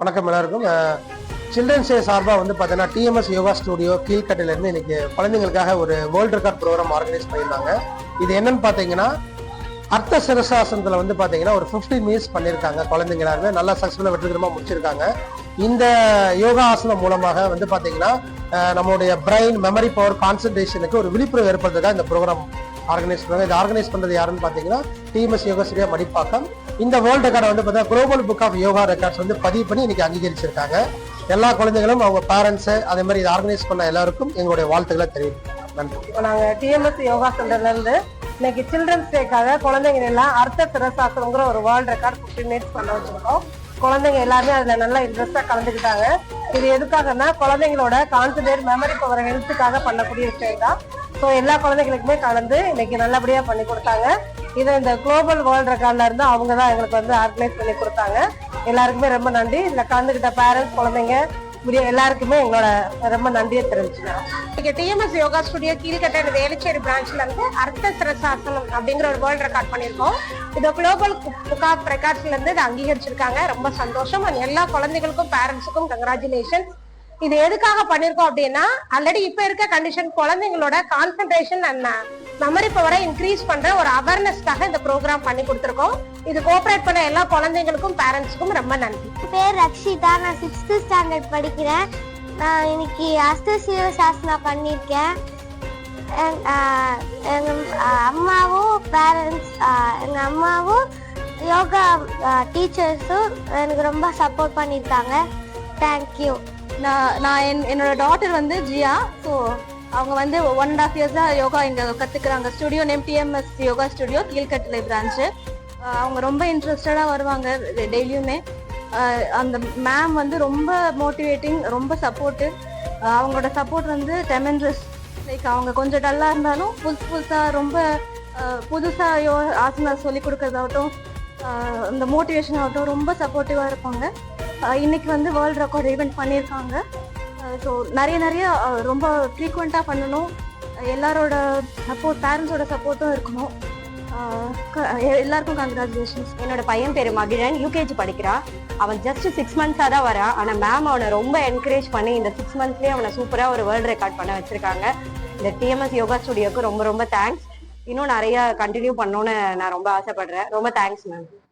வணக்கம் எல்லாருக்கும். Children's day சார்பாக வந்து பார்த்தீங்கன்னா டிஎம்எஸ் யோகா ஸ்டுடியோ கீழ்கட்டிலேருந்து இன்னைக்கு குழந்தைங்களுக்காக ஒரு வேர்ல்டு ரெக்கார்ட் ப்ரோக்ராம் ஆர்கனைஸ் பண்ணியிருந்தாங்க. இது என்னன்னு பார்த்தீங்கன்னா அர்த்த சிரசாசனத்தில் வந்து பார்த்தீங்கன்னா ஒரு 15 மினிட்ஸ் பண்ணியிருக்காங்க குழந்தைங்க எல்லாருமே. நல்லா சக்ஸஸ்ஃபுல்லாக வெற்றிகரமாக முடிச்சிருக்காங்க. இந்த யோகா ஆசனம் மூலமாக வந்து பார்த்தீங்கன்னா நம்மளுடைய பிரெயின் மெமரி பவர் கான்சன்ட்ரேஷனுக்கு ஒரு விழிப்புணர்வு ஏற்படுறதுக்காக இந்த ப்ரோக்ராம் ஆர்கனைஸ் பண்ணுவாங்க இது ஆர்கனைஸ் பண்ணுறது யாருன்னு பார்த்தீங்கன்னா டிஎம்எஸ் யோகா ஸ்டுடியோ மடிப்பாக்கம் இந்த வேர்ல்டு ரெக்கார்டை வந்து பார்த்தீங்கன்னா global book of yoga records வந்து பதிவு பண்ணி இன்னைக்கு அங்கீகரிச்சிருக்காங்க. எல்லா குழந்தைகளும் அவங்க பேரண்ட்ஸு அதே மாதிரி இதை ஆர்கனைஸ் பண்ண எல்லாருக்கும் எங்களுடைய வாழ்த்துக்களை தெரிவிக்கிறோம் நன்றி. இப்போ நாங்கள் டிஎம்எஸ் யோகா சென்டர்லேருந்து இன்னைக்கு சில்ட்ரன்ஸ் டேக்காக குழந்தைங்க எல்லாம் அர்த்த திரசாசனங்கிற ஒரு வேர்ல்ட் ரெக்கார்ட் ஃபிஃப்டி மினிட்ஸ் பண்ண வச்சிருக்கோம். குழந்தைங்க எல்லாருமே அதில் நல்லா இன்ட்ரெஸ்டாக கலந்துக்கிட்டாங்க. இது எதுக்காகன்னா குழந்தைங்களோட கான்சன்ட்ரேட் மெமரி பவர் ஹெல்த்துக்காக பண்ணக்கூடிய விஷயம் தான் ஸோ எல்லா குழந்தைகளுக்குமே கலந்து இன்னைக்கு நல்லபடியா பண்ணி கொடுத்தாங்க. இதை இந்த குளோபல் வேர்ல்ட் ரெக்கார்ட்ல இருந்து அவங்க தான் எங்களுக்கு வந்து ஆர்கனைஸ் பண்ணி கொடுத்தாங்க. எல்லாருக்குமே ரொம்ப நன்றி. இதில் கலந்துக்கிட்ட பேரண்ட்ஸ் குழந்தைங்க எல்லாருக்குமே எங்களோட ரொம்ப நன்றியை தெரிவிச்சுக்கிறோம். இங்க டிஎம்எஸ் யோகா ஸ்டுடியோ கீழ்கட்ட வேலுச்சேரி பிரான்ச்ல இருந்து அர்த்த சிரசாசனம் அப்படிங்கிற ஒரு வேர்ல்ட் ரெக்கார்ட் பண்ணியிருக்கோம். இது குளோபல் புக் ஆஃப் ரெக்கார்ட்ஸ்ல இருந்து இதை அங்கீகரிச்சிருக்காங்க. ரொம்ப சந்தோஷம். அண்ட் எல்லா குழந்தைகளுக்கும் பேரண்ட்ஸுக்கும் கங்க்ராச்சுலேஷன் இது எதுக்காக பண்ணிருக்கோம் அப்படின்னா ஆல்ரெடி இப்ப இருக்க கண்டிஷன் குழந்தைங்களோட கான்சென்ட்ரேஷன் அண்ட் மெமரி பவரை இன்க்ரீஸ் பண்ற ஒரு அவேர்னஸ்க்காக இந்த ப்ரோக்ராம் பண்ணி கொடுத்துருக்கோம். இது கோஆபரேட் பண்ண எல்லா குழந்தைங்களுக்கும் பேரண்ட்ஸ்க்கும் ரொம்ப நன்றி. பேர் ரக்ஷிதா. நான் சிக்ஸ்த்து ஸ்டாண்டர்ட் படிக்கிறேன். நான் இன்னைக்கு அஸ்த சிவசாசனா பண்ணியிருக்கேன். எங்- அம்மாவும் பேரண்ட்ஸ் எங்கள் அம்மாவும் யோகா டீச்சர்ஸும் எனக்கு ரொம்ப சப்போர்ட் பண்ணியிருக்காங்க. தேங்க்யூ நான் நான் என் என்னோட டாட்டர் வந்து ஜியா. ஸோ அவங்க வந்து ஒன் அண்ட் ஆஃப் இயர்ஸாக யோகா இங்கே கற்றுக்குறாங்க studio name TMS yoga studio Keelkattalai branch அவங்க ரொம்ப இன்ட்ரெஸ்டடாக வருவாங்க டெய்லியுமே. அந்த மேம் வந்து ரொம்ப மோட்டிவேட்டிங் ரொம்ப சப்போர்ட்டிவ் அவங்களோட சப்போர்ட் வந்து டெமென்ட்ரஸ் லைக் அவங்க கொஞ்சம் டல்லாக இருந்தாலும் புதுசு புதுசாக ரொம்ப புதுசாக யோ ஆசனா சொல்லி கொடுக்கறதாகட்டும் இந்த மோட்டிவேஷன் ஆகட்டும் ரொம்ப சப்போர்ட்டிவாக இருப்பாங்க. இன்னைக்கு வந்து வேர்ல்ட் ரெக்கார்ட் ஈவெண்ட் பண்ணியிருக்காங்க. ஸோ நிறைய நிறைய ரொம்ப ஃப்ரீக்வெண்ட்டாக பண்ணணும். எல்லாரோட சப்போர்ட் பேரண்ட்ஸோட சப்போர்ட்டும் இருக்கணும். க- எல்லாருக்கும் கங்க்ராச்சுலேஷன்ஸ் என்னோட பையன் பேர் மகிழன். யூகேஜி படிக்கிறான் அவன் ஜஸ்ட் சிக்ஸ் மந்த்ஸாக தான் வரான் ஆனால் மேம் அவனை ரொம்ப என்கரேஜ் பண்ணி இந்த சிக்ஸ் மந்த்ஸ்லேயே அவனை சூப்பராக ஒரு வேர்ல்டு ரெக்கார்ட் பண்ண வச்சிருக்காங்க. இந்த டிஎம்எஸ் யோகா ஸ்டுடியோக்கு ரொம்ப ரொம்ப தேங்க்ஸ் இன்னும் நிறைய கண்டினியூ பண்ணணும்னு நான் ரொம்ப ஆசைப்படுறேன். ரொம்ப தேங்க்ஸ் மேம்